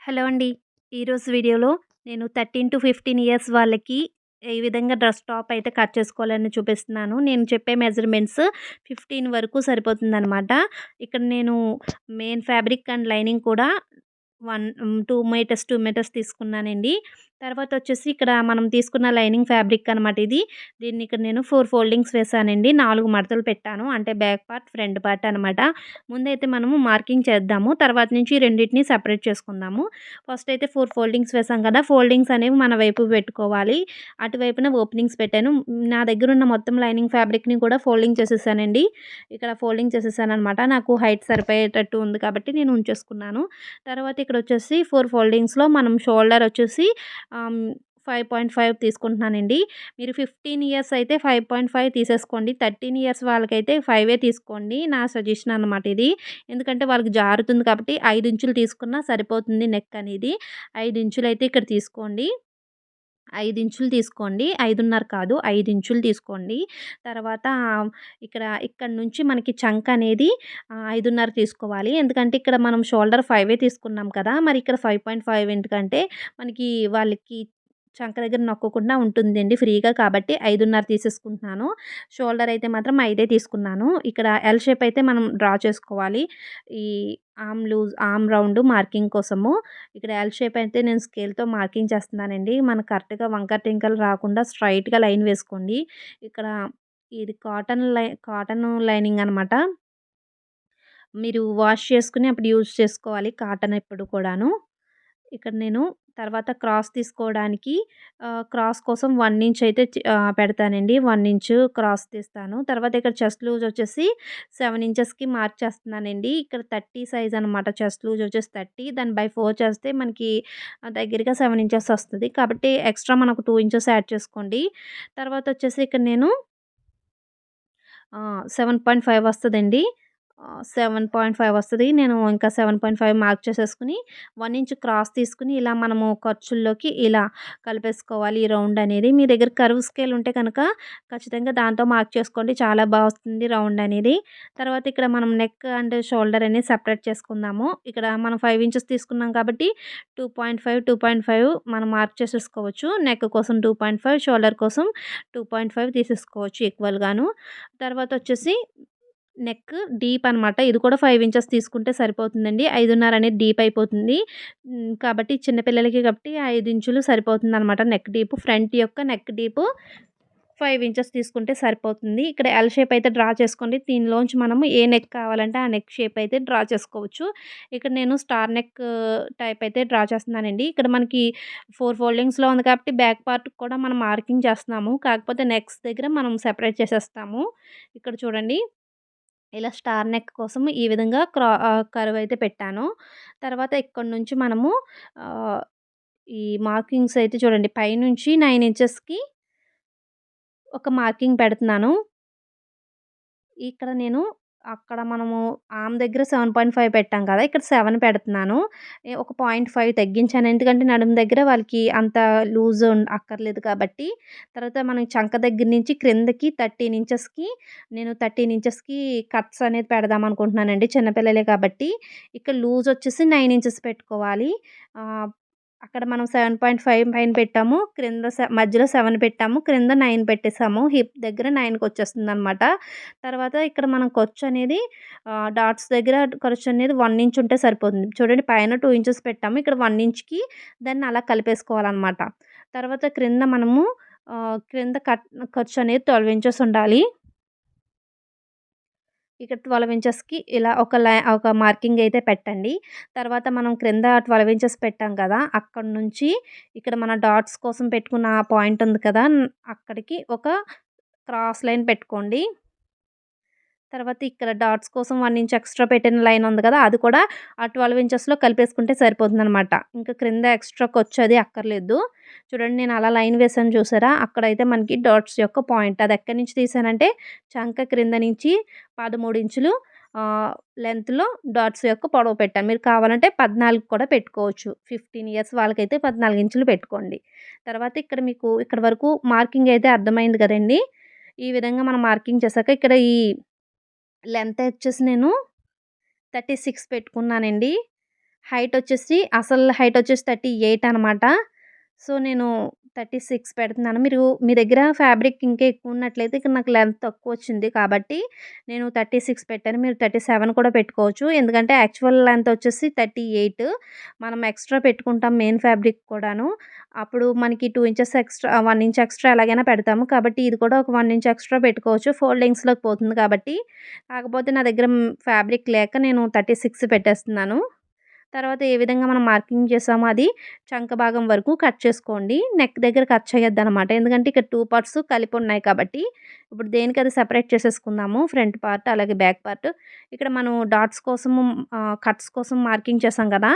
Hello అండి. ఈరోజు వీడియోలో నేను థర్టీన్ టు ఫిఫ్టీన్ ఇయర్స్ వాళ్ళకి ఏ విధంగా డ్రెస్ టాప్ అయితే కట్ చేసుకోవాలని చూపిస్తున్నాను. నేను చెప్పే మెజర్మెంట్స్ ఫిఫ్టీన్ వరకు సరిపోతుందనమాట ఇక్కడ నేను మెయిన్ ఫ్యాబ్రిక్ అండ్ లైనింగ్ కూడా one two metres two metres తీసుకున్నానండి. తర్వాత వచ్చేసి ఇక్కడ మనం తీసుకున్న లైనింగ్ ఫ్యాబ్రిక్ అనమాట ఇది. దీన్ని ఇక్కడ నేను ఫోర్ ఫోల్డింగ్స్ వేసానండి. నాలుగు మడతలు పెట్టాను. అంటే బ్యాక్ పార్ట్ ఫ్రంట్ పార్ట్ అనమాట ముందైతే మనము మార్కింగ్ చేద్దాము. తర్వాత నుంచి రెండింటిని సపరేట్ చేసుకుందాము. ఫస్ట్ అయితే ఫోర్ ఫోల్డింగ్స్ వేసాం కదా. ఫోల్డింగ్స్ అనేవి మన వైపు పెట్టుకోవాలి. అటువైపున ఓపెనింగ్స్ పెట్టాను. నా దగ్గర ఉన్న మొత్తం లైనింగ్ ఫ్యాబ్రిక్ని కూడా ఫోల్డింగ్ చేసేసానండి. ఇక్కడ ఫోల్డింగ్ చేసేసాను అనమాట నాకు హైట్ సరిపోయేటట్టు ఉంది కాబట్టి నేను ఉంచేసుకున్నాను. తర్వాత ఇక్కడ వచ్చేసి ఫోర్ ఫోల్డింగ్స్లో మనం షోల్డర్ వచ్చేసి ఫైవ్ పాయింట్ ఫైవ్ తీసుకుంటున్నానండి. మీరు ఫిఫ్టీన్ ఇయర్స్ అయితే ఫైవ్ పాయింట్ ఫైవ్ తీసేసుకోండి. థర్టీన్ ఇయర్స్ వాళ్ళకైతే ఫైవే తీసుకోండి నా సజెషన్ అనమాట ఇది. ఎందుకంటే వాళ్ళకి జారుతుంది కాబట్టి ఐదు ఇంచులు తీసుకున్నా సరిపోతుంది నెక్ అనేది. ఐదు ఇంచులు అయితే ఇక్కడ తీసుకోండి. ఐదు ఇంచులు తీసుకోండి. ఐదున్నర కాదు ఐదు ఇంచులు తీసుకోండి. తర్వాత ఇక్కడ ఇక్కడ నుంచి మనకి చంక్ అనేది ఐదున్నర తీసుకోవాలి. ఎందుకంటే ఇక్కడ మనం షోల్డర్ ఫైవే తీసుకున్నాం కదా! మరి ఇక్కడ ఫైవ్ పాయింట్ ఫైవ్ ఎందుకంటే మనకి వాళ్ళకి చంక దగ్గర నొక్కకుండా ఉంటుందండి ఫ్రీగా కాబట్టి ఐదున్నర తీసేసుకుంటున్నాను. షోల్డర్ అయితే మాత్రం ఐదే తీసుకున్నాను. ఇక్కడ ఎల్ షేప్ అయితే మనం డ్రా చేసుకోవాలి. ఈ arm loose arm round marking కోసము. ఇక్కడ ఎల్ షేప్ అయితే నేను స్కేల్తో మార్కింగ్ చేస్తున్నానండి. మనకు కరెక్ట్గా వంకర టింకలు రాకుండా స్ట్రైట్గా లైన్ వేసుకోండి. ఇక్కడ ఇది కాటన్ లై కాటన్ లైనింగ్ అనమాట మీరు వాష్ చేసుకుని అప్పుడు యూజ్ చేసుకోవాలి కాటన్ ఎప్పుడు కూడాను. ఇక్కడ నేను తర్వాత క్రాస్ తీసుకోవడానికి క్రాస్ కోసం వన్ ఇంచ్ అయితే పెడతానండి. వన్ ఇంచ్ క్రాస్ తీస్తాను. తర్వాత ఇక్కడ చెస్ట్ లూజ్ వచ్చేసి సెవెన్ ఇంచెస్కి మార్క్ చేస్తున్నానండి. ఇక్కడ థర్టీ సైజ్ అనమాట చెస్ట్ లూజ్ వచ్చేసి థర్టీ. దాన్ని బై ఫోర్ చేస్తే మనకి దగ్గరగా సెవెన్ ఇంచెస్ వస్తుంది. కాబట్టి ఎక్స్ట్రా మనకు టూ ఇంచెస్ యాడ్ చేసుకోండి. తర్వాత వచ్చేసి ఇక్కడ నేను సెవెన్ పాయింట్ ఫైవ్ వస్తుందండి. సెవెన్ పాయింట్ ఫైవ్ వస్తుంది. నేను ఇంకా సెవెన్ పాయింట్ ఫైవ్ మార్క్ చేసేసుకుని వన్ ఇంచ్ క్రాస్ తీసుకుని ఇలా మనము ఖర్చుల్లోకి ఇలా కలిపేసుకోవాలి. ఈ రౌండ్ అనేది మీ దగ్గర కరువు స్కేల్ ఉంటే కనుక ఖచ్చితంగా దాంతో మార్క్ చేసుకోండి. చాలా బాగా వస్తుంది రౌండ్ అనేది. తర్వాత ఇక్కడ మనం నెక్ అండ్ షోల్డర్ అనేది సపరేట్ చేసుకుందాము. ఇక్కడ మనం ఫైవ్ ఇంచెస్ తీసుకున్నాం కాబట్టి two point five two point five మనం మార్క్ చేసేసుకోవచ్చు. నెక్ కోసం టూ పాయింట్ ఫైవ్ షోల్డర్ కోసం టూ పాయింట్ ఫైవ్ తీసేసుకోవచ్చు ఈక్వల్గాను. తర్వాత వచ్చేసి నెక్ డీప్ అనమాట ఇది కూడా ఫైవ్ ఇంచెస్ తీసుకుంటే సరిపోతుందండి. ఐదున్నర అనేది డీప్ అయిపోతుంది. కాబట్టి చిన్నపిల్లలకి కాబట్టి ఐదు ఇంచులు సరిపోతుంది అనమాట నెక్ డీప్. ఫ్రంట్ యొక్క నెక్ డీప్ ఫైవ్ ఇంచెస్ తీసుకుంటే సరిపోతుంది. ఇక్కడ ఎల్ షేప్ అయితే డ్రా చేసుకోండి. దీనిలోంచి మనము ఏ నెక్ కావాలంటే ఆ నెక్ షేప్ అయితే డ్రా చేసుకోవచ్చు. ఇక్కడ నేను స్టార్ నెక్ టైప్ అయితే డ్రా చేస్తున్నానండి. ఇక్కడ మనకి ఫోర్ ఫోల్డింగ్స్లో ఉంది కాబట్టి బ్యాక్ పార్ట్ కూడా మనం మార్కింగ్ చేస్తున్నాము. కాకపోతే నెక్స్ దగ్గర మనం సెపరేట్ చేసేస్తాము. ఇక్కడ చూడండి. ఇలా స్టార్ నెక్ కోసం ఈ విధంగా క్రా కర్వ్ అయితే పెట్టాను. తర్వాత ఇక్కడ నుంచి మనము ఈ మార్కింగ్స్ అయితే చూడండి పైనుంచి నైన్ ఇంచెస్కి ఒక మార్కింగ్ పెడుతున్నాను. ఇక్కడ నేను అక్కడ మనము ఆమె దగ్గర సెవెన్ పాయింట్ ఫైవ్ పెట్టాం కదా! ఇక్కడ సెవెన్ పెడుతున్నాను. ఒక పాయింట్ ఫైవ్ తగ్గించాను. ఎందుకంటే నడుము దగ్గర వాళ్ళకి అంత లూజ్ అక్కర్లేదు కాబట్టి తర్వాత మనం చంక దగ్గర నుంచి క్రిందకి థర్టీన్ ఇంచెస్కి నేను థర్టీన్ ఇంచెస్కి కట్స్ అనేది పెడదాం అనుకుంటున్నానండి చిన్నపిల్లలే కాబట్టి. ఇక్కడ లూజ్ వచ్చేసి నైన్ ఇంచెస్ పెట్టుకోవాలి. అక్కడ మనం సెవెన్ పాయింట్ ఫైవ్ పైన పెట్టాము. క్రింద మధ్యలో సెవెన్ పెట్టాము. క్రింద నైన్ పెట్టేసాము. హిప్ దగ్గర నైన్కి వచ్చేస్తుంది అనమాట తర్వాత ఇక్కడ మనం ఖర్చు అనేది డాట్స్ దగ్గర ఖర్చు అనేది వన్ ఇంచ్ ఉంటే సరిపోతుంది. చూడండి పైన టూ ఇంచెస్ పెట్టాము. ఇక్కడ వన్ ఇంచ్కి దాన్ని అలా కలిపేసుకోవాలన్నమాట. తర్వాత క్రింద మనము క్రింద కట్ ఖర్చు అనేది ట్వెల్వ్ ఇంచెస్ ఉండాలి. ఇక్కడ ట్వెల్వ్ ఇంచెస్కి ఇలా ఒక లై ఒక మార్కింగ్ అయితే పెట్టండి. తర్వాత మనం క్రింద ట్వెల్వ్ ఇంచెస్ పెట్టాం కదా అక్కడ నుంచి ఇక్కడ మన డాట్స్ కోసం పెట్టుకున్న పాయింట్ ఉంది కదా అక్కడికి ఒక క్రాస్ లైన్ పెట్టుకోండి. తర్వాత ఇక్కడ డాట్స్ కోసం వన్ ఇంచ్ ఎక్స్ట్రా పెట్టిన లైన్ ఉంది కదా అది కూడా ఆ ట్వెల్వ్ ఇంచెస్లో కలిపేసుకుంటే సరిపోతుంది అనమాట ఇంకా క్రింద ఎక్స్ట్రా వచ్చేది అక్కర్లేదు. చూడండి నేను అలా లైన్ వేసాను చూసారా? అక్కడైతే మనకి డాట్స్ యొక్క పాయింట్. అది ఎక్కడి నుంచి తీసానంటే చంక క్రింద నుంచి పదమూడు ఇంచులు లెంత్లో డాట్స్ యొక్క పొడవు పెట్టాను. మీరు కావాలంటే పద్నాలుగు కూడా పెట్టుకోవచ్చు. ఫిఫ్టీన్ ఇయర్స్ వాళ్ళకైతే పద్నాలుగు ఇంచులు పెట్టుకోండి. తర్వాత ఇక్కడ మీకు ఇక్కడ వరకు మార్కింగ్ అయితే అర్థమైంది కదండి. ఈ విధంగా మనం మార్కింగ్ చేశాక ఇక్కడ ఈ లెంత్ వచ్చేసి నేను థర్టీ సిక్స్ పెట్టుకున్నానండి. హైట్ వచ్చేసి అసలు హైట్ వచ్చేసి థర్టీ ఎయిట్ అనమాట సో నేను థర్టీ సిక్స్ పెడుతున్నాను. మీరు మీ దగ్గర ఫ్యాబ్రిక్ ఇంకా ఎక్కువ ఉన్నట్లయితే ఇక్కడ నాకు లెంత్ తక్కువ వచ్చింది కాబట్టి నేను థర్టీ సిక్స్ పెట్టాను. మీరు థర్టీ సెవెన్ కూడా పెట్టుకోవచ్చు. ఎందుకంటే యాక్చువల్ లెంత్ వచ్చేసి థర్టీ ఎయిట్. మనం ఎక్స్ట్రా పెట్టుకుంటాం మెయిన్ ఫ్యాబ్రిక్ కూడాను. అప్పుడు మనకి two inches extra one inch extra ఎలాగైనా పెడతాము. కాబట్టి ఇది కూడా ఒక వన్ ఇంచ్ ఎక్స్ట్రా పెట్టుకోవచ్చు. ఫోల్డింగ్స్లోకి పోతుంది కాబట్టి. కాకపోతే నా దగ్గర ఫ్యాబ్రిక్ లేక నేను థర్టీ సిక్స్ పెట్టేస్తున్నాను. తర్వాత ఏ విధంగా మనం మార్కింగ్ చేసామో అది చంక భాగం వరకు కట్ చేసుకోండి. నెక్ దగ్గర కట్ చేయొద్దు అనమాట ఎందుకంటే ఇక్కడ టూ పార్ట్స్ కలిపి ఉన్నాయి కాబట్టి ఇప్పుడు దేనికి అది సెపరేట్ చేసేసుకుందాము? ఫ్రంట్ పార్ట్ అలాగే బ్యాక్ పార్ట్. ఇక్కడ మనం డాట్స్ కోసము కట్స్ కోసం మార్కింగ్ చేసాం కదా?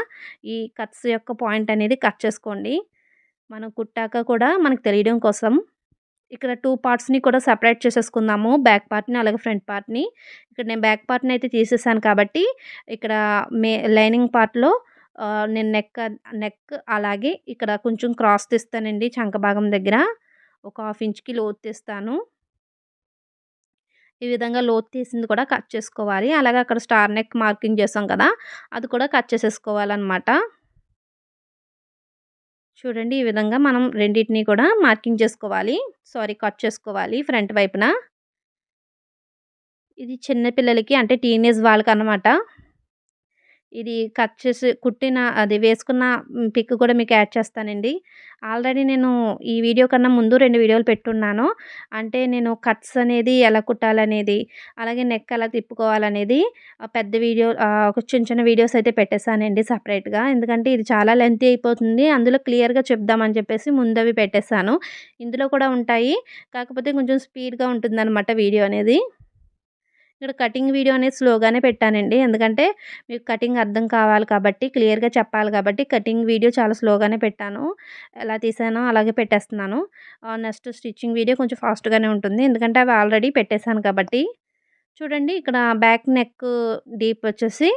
ఈ కట్స్ యొక్క పాయింట్ అనేది కట్ చేసుకోండి. మనం కుట్టాక కూడా మనకు తెలియడం కోసం ఇక్కడ టూ పార్ట్స్ని కూడా సపరేట్ చేసేసుకుందాము. బ్యాక్ పార్ట్ని అలాగే ఫ్రంట్ పార్ట్ని ఇక్కడ నేను బ్యాక్ పార్ట్ని అయితే తీసేసాను కాబట్టి ఇక్కడ మే లైనింగ్ పార్ట్లో నేను నెక్ నెక్ అలాగే ఇక్కడ కొంచెం క్రాస్ తీస్తానండి చంక భాగం దగ్గర. ఒక హాఫ్ ఇంచ్కి లోతు తీస్తాను. ఈ విధంగా లోతు తీసింది కూడా కట్ చేసుకోవాలి. అలాగే అక్కడ స్టార్ నెక్ మార్కింగ్ చేసాం కదా అది కూడా కట్ చేసేసుకోవాలన్నమాట. చూడండి ఈ విధంగా మనం రెండింటిని కూడా మార్కింగ్ చేసుకోవాలి. సారీ కట్ చేసుకోవాలి ఫ్రంట్ వైపున. ఇది చిన్న పిల్లలకి అంటే టీనేజ్ వాళ్ళకి అనమాట ఇది కట్ చేసి కుట్టిన అది వేసుకున్న పిక్ కూడా మీకు యాడ్ చేస్తానండి. ఆల్రెడీ నేను ఈ వీడియో కన్నా ముందు రెండు వీడియోలు పెట్టున్నాను. అంటే నేను కట్స్ అనేది ఎలా కుట్టాలనేది అలాగే నెక్ ఎలా తిప్పుకోవాలనేది పెద్ద వీడియో ఒక చిన్న చిన్న వీడియోస్ అయితే పెట్టేశానండి సపరేట్గా. ఎందుకంటే ఇది చాలా లెంతీ అయిపోతుంది. అందులో క్లియర్గా చెప్దామని చెప్పేసి ముందు అవి పెట్టేశాను. ఇందులో కూడా ఉంటాయి. కాకపోతే కొంచెం స్పీడ్గా ఉంటుందన్నమాట వీడియో అనేది. ఇక్కడ కటింగ్ వీడియో అనేది స్లోగానే పెట్టానండి. ఎందుకంటే మీకు కటింగ్ అర్థం కావాలి కాబట్టి క్లియర్గా చెప్పాలి కాబట్టి కటింగ్ వీడియో చాలా స్లోగానే పెట్టాను. ఎలా తీసానో అలాగే పెట్టేస్తున్నాను. నెక్స్ట్ స్టిచ్చింగ్ వీడియో కొంచెం ఫాస్ట్గానే ఉంటుంది. ఎందుకంటే అవి ఆల్రెడీ పెట్టేశాను కాబట్టి. చూడండి ఇక్కడ బ్యాక్ నెక్ డీప్ వచ్చేసి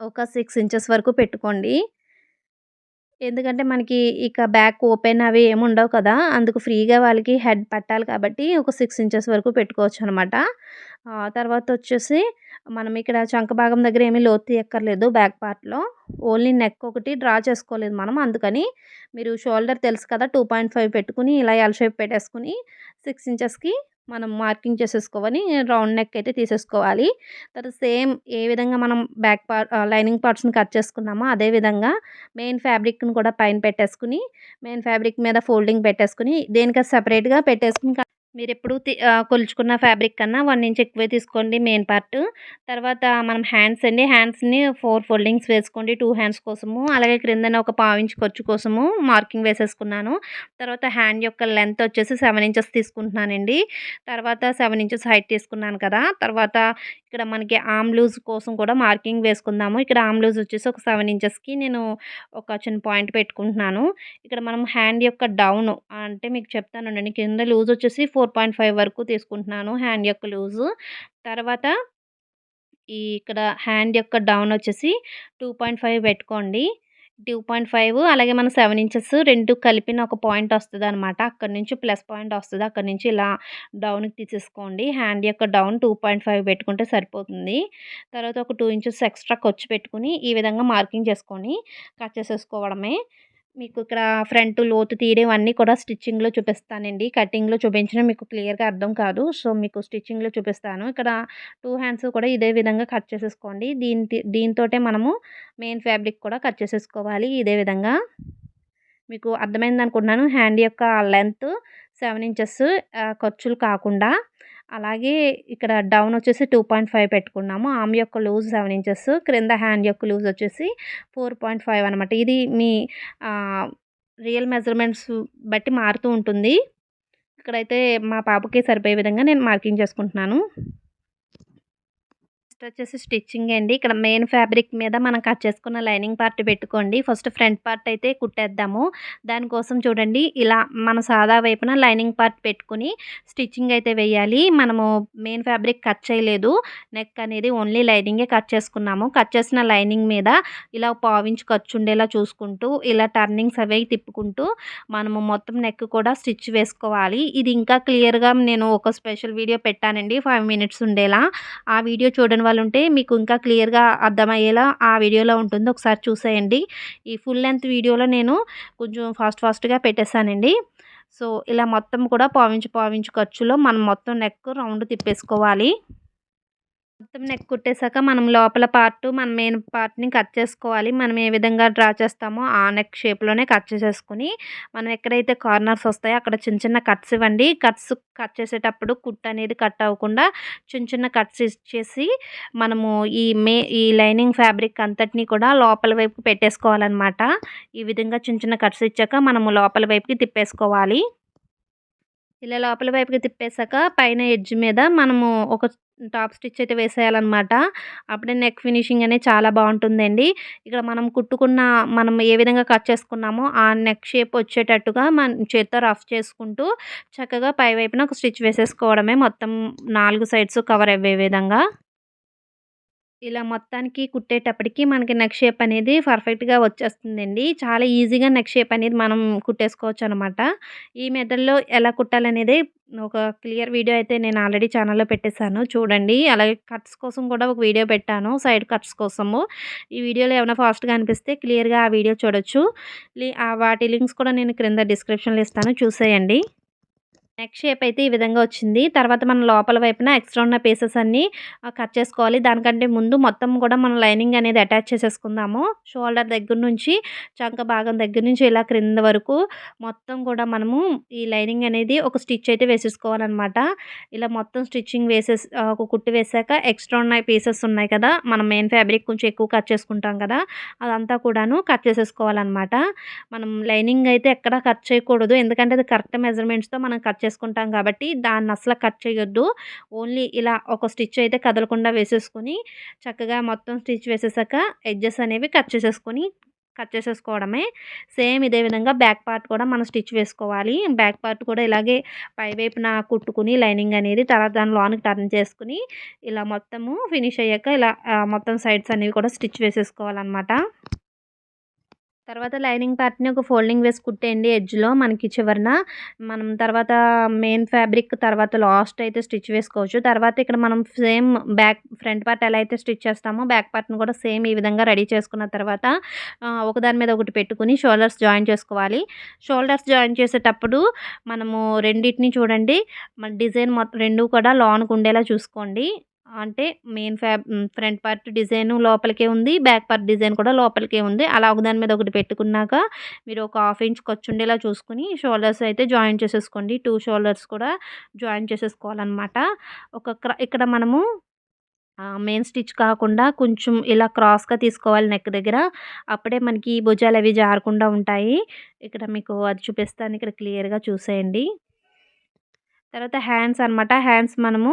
ఒక సిక్స్ ఇంచెస్ వరకు పెట్టుకోండి. ఎందుకంటే మనకి ఇక బ్యాక్ ఓపెన్ అవి ఏమి ఉండవు కదా అందుకు ఫ్రీగా వాళ్ళకి హెడ్ పట్టాలి కాబట్టి ఒక సిక్స్ ఇంచెస్ వరకు పెట్టుకోవచ్చు అనమాట తర్వాత వచ్చేసి మనం ఇక్కడ చంక భాగం దగ్గర ఏమీ లోతు ఎక్కర్లేదు బ్యాక్ పార్ట్లో. ఓన్లీ నెక్ ఒకటి డ్రా చేసుకోలేదు మనం అందుకని మీరు షోల్డర్ తెలుసు కదా టూ పాయింట్ ఫైవ్ పెట్టుకుని ఇలా ఎల్ షేప్ పెట్టేసుకుని సిక్స్ ఇంచెస్కి మనం మార్కింగ్ చేసేసుకోవాలి రౌండ్ నెక్ అయితే తీసేసుకోవాలి. తర్వాత సేమ్ ఏ విధంగా మనం బ్యాక్ పార్ట్ లైనింగ్ పార్ట్స్ని కట్ చేసుకున్నామో అదే విధంగా మెయిన్ ఫ్యాబ్రిక్ని కూడా పైన పెట్టేసుకుని మెయిన్ ఫ్యాబ్రిక్ మీద ఫోల్డింగ్ పెట్టేసుకుని దేనికి సపరేట్గా పెట్టేసుకుని మీరు ఎప్పుడు కొలుచుకున్న ఫ్యాబ్రిక్ కన్నా వన్ ఇంచ్ ఎక్కువే తీసుకోండి మెయిన్ పార్ట్. తర్వాత మనం హ్యాండ్స్ అండి హ్యాండ్స్ని ఫోర్ ఫోల్డింగ్స్ వేసుకోండి టూ హ్యాండ్స్ కోసము. అలాగే క్రిందన ఒక పావు ఇంచ్ ఖర్చు కోసము మార్కింగ్ వేసేసుకున్నాను. తర్వాత హ్యాండ్ యొక్క లెంత్ వచ్చేసి సెవెన్ ఇంచెస్ తీసుకుంటున్నానండి. తర్వాత సెవెన్ ఇంచెస్ హైట్ తీసుకున్నాను కదా. తర్వాత ఇక్కడ మనకి ఆమ్ లూజ్ కోసం కూడా మార్కింగ్ వేసుకుందాము. ఇక్కడ ఆమ్ లూజ్ వచ్చేసి ఒక సెవెన్ ఇంచెస్కి నేను ఒక చిన్న పాయింట్ పెట్టుకుంటున్నాను. ఇక్కడ మనం హ్యాండ్ యొక్క డౌన్ అంటే మీకు చెప్తాను కింద లూజ్ వచ్చేసి ఫోర్ ఫోర్ పాయింట్ ఫైవ్ వరకు తీసుకుంటున్నాను హ్యాండ్ యొక్క లూజు. తర్వాత ఈ ఇక్కడ హ్యాండ్ యొక్క డౌన్ వచ్చేసి టూ పాయింట్ ఫైవ్ పెట్టుకోండి. టూ పాయింట్ ఫైవ్ అలాగే మన సెవెన్ ఇంచెస్ రెండు కలిపిన ఒక పాయింట్ వస్తుంది అనమాట అక్కడ నుంచి ప్లస్ పాయింట్ వస్తుంది. అక్కడ నుంచి ఇలా డౌన్కి తీసేసుకోండి. హ్యాండ్ యొక్క డౌన్ టూ పాయింట్ ఫైవ్ పెట్టుకుంటే సరిపోతుంది. తర్వాత ఒక టూ ఇంచెస్ ఎక్స్ట్రా ఖర్చు పెట్టుకుని ఈ విధంగా మార్కింగ్ చేసుకొని కట్ చేసేసుకోవడమే. మీకు ఇక్కడ ఫ్రంట్ లోతు తీయడం అన్నీ కూడా స్టిచ్చింగ్లో చూపిస్తానండి. కటింగ్లో చూపించడం మీకు క్లియర్గా అర్థం కాదు. సో మీకు స్టిచ్చింగ్లో చూపిస్తాను. ఇక్కడ టూ హ్యాండ్స్ కూడా ఇదే విధంగా కట్ చేసేసుకోండి. దీని దీంతో మనము మెయిన్ ఫ్యాబ్రిక్ కూడా కట్ చేసేసుకోవాలి. ఇదే విధంగా మీకు అర్థమైంది అనుకుంటున్నాను హ్యాండ్ యొక్క లెంత్ సెవెన్ ఇంచెస్ ఖర్చులు కాకుండా అలాగే ఇక్కడ డౌన్ వచ్చేసి టూ పాయింట్ ఫైవ్ పెట్టుకున్నాము. ఆమ్ యొక్క లూజ్ సెవెన్ ఇంచెస్ క్రింద హ్యాండ్ యొక్క లూజ్ వచ్చేసి ఫోర్ పాయింట్ ఫైవ్ అనమాట ఇది మీ రియల్ మెజర్మెంట్స్ బట్టి మారుతూ ఉంటుంది. ఇక్కడైతే మా పాపకి సరిపోయే విధంగా నేను మార్కింగ్ చేసుకుంటున్నాను. నెక్స్ట్ వచ్చేసి స్టిచ్చింగ్ అండి. ఇక్కడ మెయిన్ ఫ్యాబ్రిక్ మీద మనం కట్ చేసుకున్న లైనింగ్ పార్ట్ పెట్టుకోండి. ఫస్ట్ ఫ్రంట్ పార్ట్ అయితే కుట్టేద్దాము. దానికోసం చూడండి ఇలా మన సాదా వైపున లైనింగ్ పార్ట్ పెట్టుకుని స్టిచ్చింగ్ అయితే వేయాలి. మనము మెయిన్ ఫ్యాబ్రిక్ కట్ చేయలేదు. నెక్ అనేది ఓన్లీ లైనింగే కట్ చేసుకున్నాము. కట్ చేసిన లైనింగ్ మీద ఇలా పావించి ఖర్చు ఉండేలా చూసుకుంటూ ఇలా టర్నింగ్స్ అవి తిప్పుకుంటూ మనము మొత్తం నెక్ కూడా స్టిచ్ వేసుకోవాలి. ఇది ఇంకా క్లియర్గా నేను ఒక స్పెషల్ వీడియో పెట్టానండి. ఫైవ్ మినిట్స్ ఉండేలా. ఆ వీడియో చూడడం వల్ల కావాలంటే మీకు ఇంకా క్లియర్గా అర్థమయ్యేలా ఆ వీడియోలో ఉంటుంది. ఒకసారి చూసేయండి. ఈ ఫుల్ లెంత్ వీడియోలో నేను కొంచెం ఫాస్ట్ ఫాస్ట్గా పెట్టేశానండి. సో ఇలా మొత్తం కూడా పావించి పావించి ఖర్చులో మనం మొత్తం నెక్ రౌండ్ తిప్పేసుకోవాలి. మొత్తం నెక్ కుట్టేశాక మనం లోపల పార్ట్ మన మెయిన్ పార్ట్ని కట్ చేసుకోవాలి. మనం ఏ విధంగా డ్రా చేస్తామో ఆ నెక్ షేప్లోనే కట్ చేసేసుకుని మనం ఎక్కడైతే కార్నర్స్ వస్తాయో అక్కడ చిన్న చిన్న కట్స్ ఇవ్వండి. కట్స్ కట్ చేసేటప్పుడు కుట్ అనేది కట్ అవ్వకుండా చిన్న చిన్న కట్స్ ఇచ్చేసి మనము ఈ మే ఈ లైనింగ్ ఫ్యాబ్రిక్ అంతటినీ కూడా లోపల వైపు పెట్టేసుకోవాలన్నమాట. ఈ విధంగా చిన్న చిన్న కట్స్ ఇచ్చాక మనము లోపల వైపుకి తిప్పేసుకోవాలి. ఇలా లోపల వైపుకి తిప్పేసాక పైన ఎడ్జ్ మీద మనము ఒక టాప్ స్టిచ్ అయితే వేసేయాలన్నమాట. అప్పుడే నెక్ ఫినిషింగ్ అనేది చాలా బాగుంటుందండి. ఇక్కడ మనం కుట్టుకున్న మనం ఏ విధంగా కట్ చేసుకున్నామో ఆ నెక్ షేప్ వచ్చేటట్టుగా మన చేత్తో రఫ్ చేసుకుంటూ చక్కగా పై వైపున ఒక స్టిచ్ వేసేసుకోవడమే మొత్తం నాలుగు సైడ్స్ కవర్ అయ్యే విధంగా. ఇలా మొత్తానికి కుట్టేటప్పటికి మనకి నెక్ షేప్ అనేది పర్ఫెక్ట్గా వచ్చేస్తుందండి. చాలా ఈజీగా నెక్ షేప్ అనేది మనం కుట్టేసుకోవచ్చు అనమాట ఈ మెథడ్లో ఎలా కుట్టాలనేది ఒక క్లియర్ వీడియో అయితే నేను ఆల్రెడీ ఛానల్లో పెట్టేశాను. చూడండి. అలాగే కట్స్ కోసం కూడా ఒక వీడియో పెట్టాను. సైడ్ కట్స్ కోసము. ఈ వీడియోలో ఏమైనా ఫాస్ట్గా అనిపిస్తే క్లియర్గా ఆ వీడియో చూడొచ్చు. వాటి లింక్స్ కూడా నేను క్రింద డిస్క్రిప్షన్లో ఇస్తాను. చూసేయండి. నెక్ షేప్ అయితే ఈ విధంగా వచ్చింది. తర్వాత మనం లోపల వైపున ఎక్స్ట్రా ఉన్న పీసెస్ అన్నీ కట్ చేసుకోవాలి. దానికంటే ముందు మొత్తం కూడా మనం లైనింగ్ అనేది అటాచ్ చేసేసుకుందాము. షోల్డర్ దగ్గర నుంచి చంక భాగం దగ్గర నుంచి ఇలా క్రింద వరకు మొత్తం కూడా మనము ఈ లైనింగ్ అనేది ఒక స్టిచ్ అయితే వేసేసుకోవాలన్నమాట. ఇలా మొత్తం స్టిచ్చింగ్ వేసేసి ఒక కుట్టి వేసాక ఎక్స్ట్రా ఉన్న పీసెస్ ఉన్నాయి కదా మనం మెయిన్ ఫ్యాబ్రిక్ కొంచెం ఎక్కువ కట్ చేసుకుంటాం కదా అదంతా కూడాను కట్ చేసేసుకోవాలన్నమాట. మనం లైనింగ్ అయితే ఎక్కడ కట్ చేయకూడదు. ఎందుకంటే అది కరెక్ట్ మెజర్మెంట్స్తో మనం కట్ చేసుకుంటాం కాబట్టి దాన్ని అసలు కట్ చేయొద్దు. ఓన్లీ ఇలా ఒక స్టిచ్ అయితే కదలకుండా వేసేసుకొని చక్కగా మొత్తం స్టిచ్ వేసేసాక ఎడ్జెస్ అనేవి కట్ చేసేసుకొని కట్ చేసేసుకోవడమే. సేమ్ ఇదే విధంగా బ్యాక్ పార్ట్ కూడా మనం స్టిచ్ వేసుకోవాలి. బ్యాక్ పార్ట్ కూడా ఇలాగే పై వైపున కుట్టుకుని లైనింగ్ అనేది తర్వాత దాని లోనికి టర్న్ చేసుకుని ఇలా మొత్తము ఫినిష్ అయ్యాక ఇలా మొత్తం సైడ్స్ అనేవి కూడా స్టిచ్ వేసేసుకోవాలన్నమాట. తర్వాత లైనింగ్ పార్ట్ని ఒక ఫోల్డింగ్ వేసి కుట్టేయండి ఎడ్జ్లో మనకి చివరిన. మనం తర్వాత మెయిన్ ఫ్యాబ్రిక్ తర్వాత లాస్ట్ అయితే స్టిచ్ వేసుకోవచ్చు. తర్వాత ఇక్కడ మనం సేమ్ బ్యాక్ ఫ్రంట్ పార్ట్ ఎలా అయితే స్టిచ్ చేస్తామో బ్యాక్ పార్ట్ని కూడా సేమ్ ఈ విధంగా రెడీ చేసుకున్న తర్వాత ఒకదాని మీద ఒకటి పెట్టుకుని షోల్డర్స్ జాయిన్ చేసుకోవాలి. షోల్డర్స్ జాయిన్ చేసేటప్పుడు మనము రెండింటిని చూడండి. మన డిజైన్ మొత్తం రెండు కూడా లాన్కు ఉండేలా చూసుకోండి. అంటే main fab front part design లోపలికే ఉంది బ్యాక్ పార్ట్ డిజైన్ కూడా లోపలికే ఉంది. అలా ఒకదాని మీద ఒకటి పెట్టుకున్నాక మీరు ఒక హాఫ్ ఇంచ్ ఖర్చు ఉండేలా చూసుకుని షోల్డర్స్ అయితే జాయిన్ చేసేసుకోండి. టూ షోల్డర్స్ కూడా జాయిన్ చేసేసుకోవాలన్నమాట. ఒక ఇక్కడ మనము మెయిన్ స్టిచ్ కాకుండా కొంచెం ఇలా క్రాస్గా తీసుకోవాలి నెక్ దగ్గర. అప్పుడే మనకి భుజాలు అవి జారకుండా ఉంటాయి. ఇక్కడ మీకు అది చూపిస్తాను. ఇక్కడ క్లియర్గా చూసేయండి. తర్వాత హ్యాండ్స్ అనమాట హ్యాండ్స్ మనము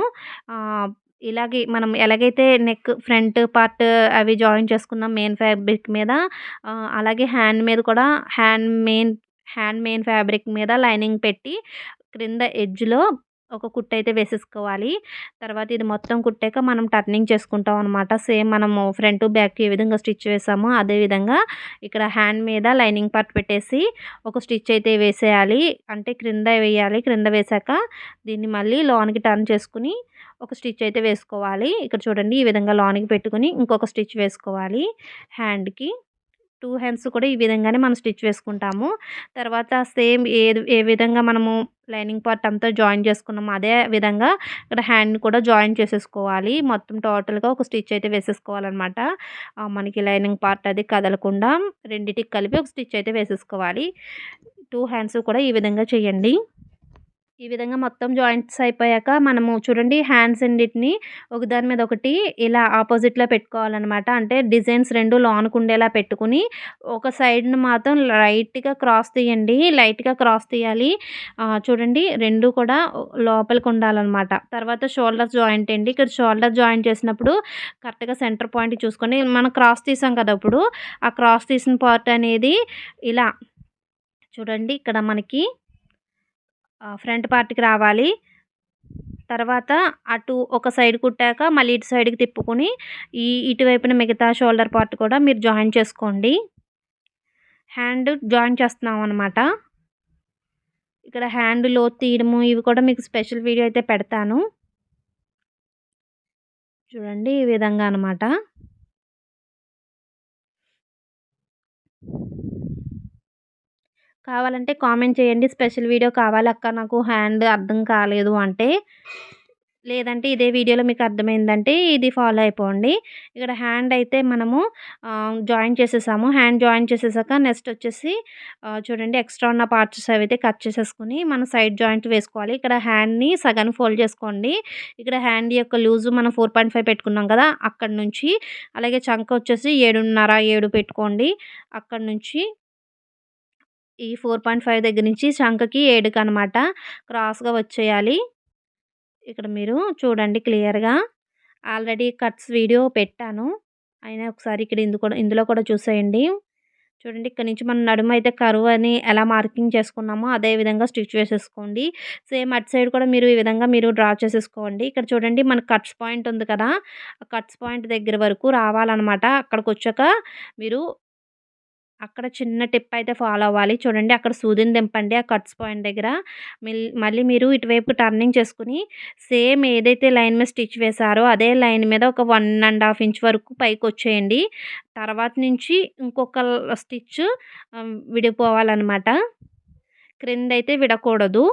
ఇలాగే మనం ఎలాగైతే నెక్ ఫ్రంట్ పార్ట్ అవి జాయిన్ చేసుకున్నాం మెయిన్ ఫ్యాబ్రిక్ మీద అలాగే హ్యాండ్ మీద కూడా hand main hand main fabric మీద లైనింగ్ పెట్టి క్రింద ఎడ్జ్లో ఒక కుట్టు అయితే వేసేసుకోవాలి. తర్వాత ఇది మొత్తం కుట్టాక మనం టర్నింగ్ చేసుకుంటాం అనమాట సేమ్ మనము ఫ్రంట్ బ్యాక్ ఏ విధంగా స్టిచ్ వేసామో అదే విధంగా ఇక్కడ హ్యాండ్ మీద లైనింగ్ పార్ట్ పెట్టేసి ఒక స్టిచ్ అయితే వేసేయాలి. అంటే క్రింద వేయాలి. క్రింద వేసాక దీన్ని మళ్ళీ లోనికి టర్న్ చేసుకుని ఒక స్టిచ్ అయితే వేసుకోవాలి. ఇక్కడ చూడండి ఈ విధంగా లోనికి పెట్టుకుని ఇంకొక స్టిచ్ వేసుకోవాలి హ్యాండ్కి. టూ హ్యాండ్స్ కూడా ఈ విధంగానే మనం స్టిచ్ వేసుకుంటాము. తర్వాత సేమ్ ఏ ఏ విధంగా మనము లైనింగ్ పార్ట్ అంతా జాయిన్ చేసుకున్నాము అదే విధంగా ఇక్కడ హ్యాండ్ కూడా జాయిన్ చేసేసుకోవాలి. మొత్తం టోటల్గా ఒక స్టిచ్ అయితే వేసేసుకోవాలన్నమాట. మనకి లైనింగ్ పార్ట్ అది కదలకుండా రెండింటికి కలిపి ఒక స్టిచ్ అయితే వేసేసుకోవాలి. టూ హ్యాండ్స్ కూడా ఈ విధంగా చేయండి. ఈ విధంగా మొత్తం జాయింట్స్ అయిపోయాక మనము చూడండి హ్యాండ్స్ రెండింటిని ఒకదాని మీద ఒకటి ఇలా ఆపోజిట్లో పెట్టుకోవాలన్నమాట. అంటే డిజైన్స్ రెండు లోనుకు ఉండేలా పెట్టుకుని ఒక సైడ్ను మాత్రం లైట్గా క్రాస్ తీయండి లైట్గా క్రాస్ తీయాలి. చూడండి రెండు కూడా లోపలికి ఉండాలన్నమాట. తర్వాత షోల్డర్ జాయింట్ అండి. ఇక్కడ షోల్డర్ జాయింట్ చేసినప్పుడు కరెక్ట్గా సెంటర్ పాయింట్ చూసుకొని మనం క్రాస్ తీసాం కదా ఇప్పుడు ఆ క్రాస్ తీసిన పార్ట్ అనేది ఇలా చూడండి ఇక్కడ మనకి ఫ్రంట్ పార్ట్కి రావాలి. తర్వాత అటు ఒక సైడ్ కుట్టాక మళ్ళీ ఇటు సైడ్కి తిప్పుకొని ఈ ఇటువైపున మిగతా షోల్డర్ పార్ట్ కూడా మీరు జాయిన్ చేసుకోండి. హ్యాండ్ జాయిన్ చేస్తున్నాం అనమాట ఇక్కడ హ్యాండ్లో తీయడము ఇవి కూడా మీకు స్పెషల్ వీడియో అయితే పెడతాను. చూడండి ఈ విధంగా అనమాట కావాలంటే కామెంట్ చేయండి. స్పెషల్ వీడియో కావాలక్క నాకు హ్యాండ్ అర్థం కాలేదు అంటే. లేదంటే ఇదే వీడియోలో మీకు అర్థమైందంటే ఇది ఫాలో అయిపోండి. ఇక్కడ హ్యాండ్ అయితే మనము జాయిన్ చేసేసాము. హ్యాండ్ జాయిన్ చేసేసాక నెక్స్ట్ వచ్చేసి చూడండి ఎక్స్ట్రా ఉన్న పార్ట్స్ అవి అయితే కట్ చేసేసుకుని మనం సైడ్ జాయింట్ వేసుకోవాలి. ఇక్కడ హ్యాండ్ని సగం ఫోల్డ్ చేసుకోండి. ఇక్కడ హ్యాండ్ యొక్క లూజు మనం ఫోర్ పాయింట్ ఫైవ్ పెట్టుకున్నాం కదా అక్కడ నుంచి. అలాగే చంక వచ్చేసి ఏడున్నర ఏడు పెట్టుకోండి. అక్కడ నుంచి ఈ ఫోర్ పాయింట్ ఫైవ్ దగ్గర నుంచి శంఖకి ఏడుకి అనమాట క్రాస్గా వచ్చేయాలి. ఇక్కడ మీరు చూడండి క్లియర్గా. ఆల్రెడీ కట్స్ వీడియో పెట్టాను. అయినా ఒకసారి ఇక్కడ ఇందు కూడా ఇందులో కూడా చూసేయండి. చూడండి ఇక్కడ నుంచి మనం నడుము అయితే కరువు అని ఎలా మార్కింగ్ చేసుకున్నామో అదే విధంగా స్టిచ్ వేసేసుకోండి సేమ్ అటు సైడ్ కూడా మీరు ఈ విధంగా మీరు డ్రా చేసేసుకోండి. ఇక్కడ చూడండి మన కట్స్ పాయింట్ ఉంది కదా. ఆ కట్స్ పాయింట్ దగ్గర వరకు రావాలన్నమాట. అక్కడికి వచ్చాక మీరు అక్కడ చిన్న టిప్ అయితే ఫాలో అవ్వాలి. చూడండి అక్కడ సూదిని దింపండి ఆ కట్స్ పాయింట్ దగ్గర. మళ్ళీ మీరు ఇటువైపు టర్నింగ్ చేసుకుని సేమ్ ఏదైతే లైన్ మీద స్టిచ్ వేశారో అదే లైన్ మీద ఒక వన్ అండ్ హాఫ్ ఇంచ్ వరకు పైకి వచ్చేయండి. తర్వాత నుంచి ఇంకొక స్టిచ్ విడిపోవాలన్నమాట. క్రింద అయితే విడకూడదు.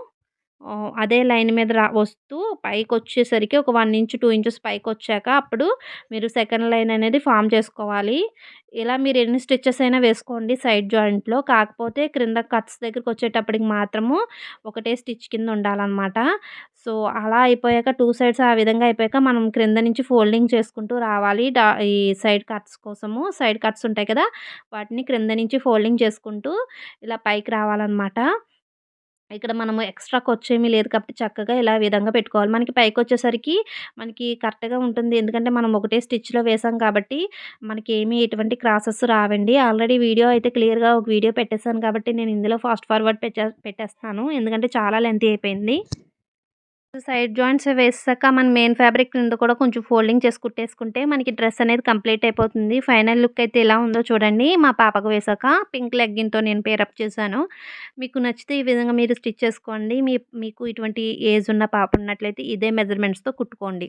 అదే లైన్ మీద రా వస్తూ పైకి వచ్చేసరికి ఒక వన్ ఇంచ్ టూ ఇంచెస్ పైకి వచ్చాక అప్పుడు మీరు సెకండ్ లైన్ అనేది ఫామ్ చేసుకోవాలి. ఇలా మీరు ఎన్ని స్టిచ్చెస్ అయినా వేసుకోండి సైడ్ జాయింట్లో. కాకపోతే క్రింద కట్స్ దగ్గరికి వచ్చేటప్పటికి మాత్రము ఒకటే స్టిచ్ కింద ఉండాలన్నమాట సో అలా అయిపోయాక టూ సైడ్స్ ఆ విధంగా అయిపోయాక మనం క్రింద నుంచి ఫోల్డింగ్ చేసుకుంటూ రావాలి. డా ఈ సైడ్ కట్స్ కోసము. సైడ్ కట్స్ ఉంటాయి కదా వాటిని క్రింద నుంచి ఫోల్డింగ్ చేసుకుంటూ ఇలా పైకి రావాలన్నమాట. ఇక్కడ మనము ఎక్స్ట్రా ఖర్చేమీ లేదు కాబట్టి చక్కగా ఇలా విధంగా పెట్టుకోవాలి. మనకి పైకి వచ్చేసరికి మనకి కరెక్ట్గా ఉంటుంది. ఎందుకంటే మనం ఒకటే స్టిచ్లో వేసాం కాబట్టి మనకి ఏమీ ఎటువంటి క్రాసెస్ రావండి. ఆల్రెడీ వీడియో అయితే క్లియర్గా ఒక వీడియో పెట్టేశాను కాబట్టి నేను ఇందులో ఫాస్ట్ ఫార్వర్డ్ పెట్టే పెట్టేస్తాను. ఎందుకంటే చాలా లెంత్ అయిపోయింది. సైడ్ జాయింట్స్ వేసాక మన మెయిన్ ఫ్యాబ్రిక్ కింద కూడా కొంచెం ఫోల్డింగ్ చేసి కుట్టేసుకుంటే మనకి డ్రెస్ అనేది కంప్లీట్ అయిపోతుంది. ఫైనల్ లుక్ అయితే ఎలా ఉందో చూడండి. మా పాపకు వేసాక పింక్ లెగ్గిన్తో నేను పేరప్ చేశాను. మీకు నచ్చితే ఈ విధంగా మీరు స్టిచ్ చేసుకోండి. మీ మీకు ఇటువంటి ఏజ్ ఉన్న పాప ఉన్నట్లయితే ఇదే మెజర్మెంట్స్తో కుట్టుకోండి.